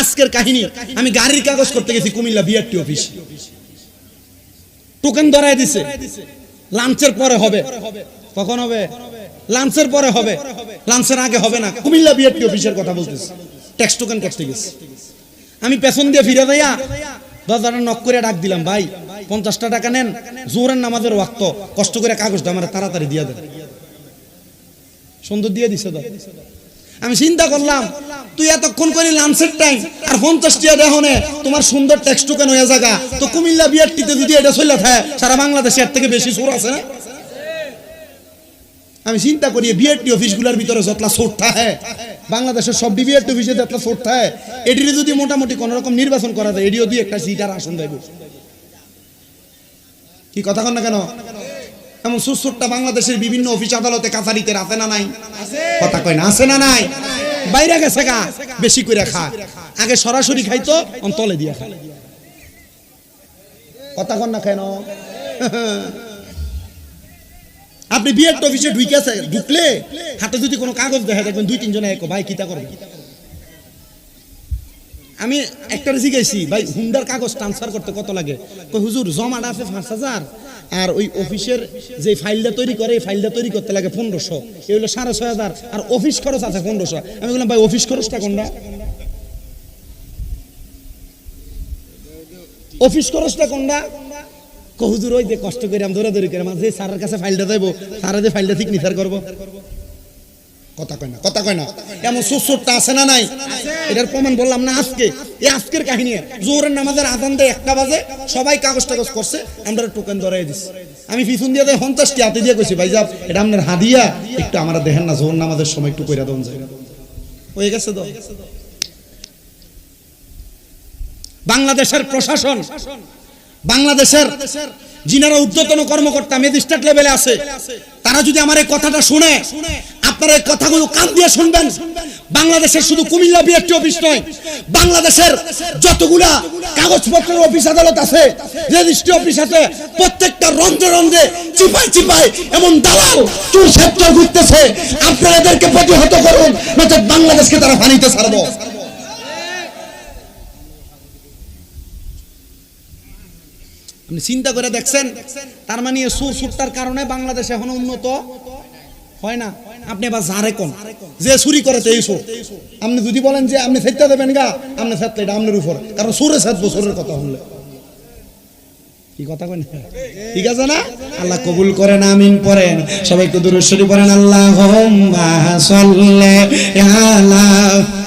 আজকের কাহিনী, আমি গাড়ির কাগজ করতে গেছি কুমিল্লা বিআরটি অফিস টোকেন ধরাই দিছে। লাঞ্চের পরে হবে। কখন হবে? লাঞ্চের পরে হবে। লাঞ্চের আগে হবে না। কুমিল্লা বিআরটি অফিসের কথা বলতেছি। ট্যাক্স টোকেন কাটতে গেছি। আমি পেছন দিয়ে ফিরে দেয়া দরজাটা নক করে ডাক দিলাম, ভাই, পঞ্চাশটা টাকা নেন। জোরের নামাজের ওয়াক্ত। কষ্ট করে কাগজটা আমার তাড়াতাড়ি দিয়ে দেন। সুন্দর দিয়ে দিছে তো আমি চিন্তা করলাম তুই এতক্ষণ করে লাঞ্চের টাইম আর পঞ্চাশ টিয়া দেখনে তোমার সুন্দর টেক্সট টোকেন হয়ে জায়গা। তো কুমিল্লা বিআরটিতে যদি এটা চলে থাকে সারা বাংলাদেশে এর থেকে বেশি সুর আছে না? আমি চিন্তা করি বিআরটি অফিসগুলোর ভিতরে যতলা সোট থাকে বাংলাদেশের সব বিআরটি অফিসে যতলা সোট থাকে এটির যদি মোটামুটি কোন রকম নির্বাচন করা যায় এটিও দিয়ে একটা সিট আর আসন দেব। কি কথা কন না কেন? এমন সুসুরটা বাংলাদেশের বিভিন্ন অফিস আদালতে কাছারিতে আছে না নাই? কথা কয় না আছে না নাই? বাইরে গেছে গা বেশি করে খা। আগে সরাসরি খাইতো তলে দিয়ে খায় কথা কন না কেন? আপনি বিয়ের অফিসে ঢুকেছে ঢুকলে হাতে যদি কোনো কাগজ দেখা দেখবেন দুই তিনজনে এক ভাই কিতা করবে? আমি একটা শিখেছি ভাই, হুন্ডার কাগজ ট্রান্সফার করতে কত লাগে? হুজুর, জমাটা আছে পাঁচ হাজার। আর ওই অফিসের যে ফাইলটা তৈরি করে, এই ফাইলটা তৈরি করতে লাগে পনেরোশো। এই হলো সাড়ে ছয় হাজার। আর অফিস খরচ আছে পনেরোশো। আমি বললাম, ভাই, অফিস খরচটা কোনটা? অফিস খরচটা কোনটা? কো হুজুর, ওই যে কষ্ট করে আমি দৌড়াদৌড়ি করে যে স্যারের কাছে ফাইলটা দেবো, স্যারে যে ফাইলটা ঠিক নিসার করব। কথা কয় না, কথা কয় না। এমন সুসুরটা আছে না নাই? এটার প্রমাণ বললাম না আজকে। এই আজকের কাহিনী জোরের নামাজের আদান দেয় একটা বাজে, সবাই কাগজ টাগজ করছে, আমরা টোকেন ধরাই দিছি। আমি পিছন দিয়ে পঞ্চাশটি হাতে দিয়ে কইছি, ভাই যাব এটা আপনার হাদিয়া, একটু আমরা দেখেন না জোর নামাজের সময় একটু কইরা দেন যায় হয়ে গেছে তো? বাংলাদেশের প্রশাসন, বাংলাদেশের যিনারা ঊর্ধ্বতন কর্মকর্তা, ম্যাজিস্ট্রেট লেভেলে আছে, তারা যদি আমার এই কথাটা শুনে আপনারা কথাগুলো কান দিয়ে শুনবেন। বাংলাদেশের শুধু কুমিল্লা বিএসটি অফিস নয়, বাংলাদেশের যতগুলা কাগজপত্রের অফিস আদালত আছে, রেজিস্ট্রি অফিস আছে, প্রত্যেকটা রন্ধ্রে রন্ধ্রে চিপাই চিপাই এমন দালাল চুর সেক্টর ঘুরতেছে। আপনারা এদেরকে প্রতিহত করুন নচেত বাংলাদেশকে তারা ফানিতে ছাড়বো। আপনি চিন্তা করে দেখছেন, তার মানে সুর সুরটার কারণে বাংলাদেশ এখনও উন্নত হয় না? আপনি আবার যারে কোন? যে চুরি করে এই আপনি যদি বলেন যে আপনি সেটা দেবেন গা, আপনি ফেরতে এটা আপনার উপর। কারণ সুরে সাত সুরের কথা কেন ঠিক আছে না? আল্লাহ কবুল করেন, আমিন পড়েন। সবাই একটু দূরে আল্লাহ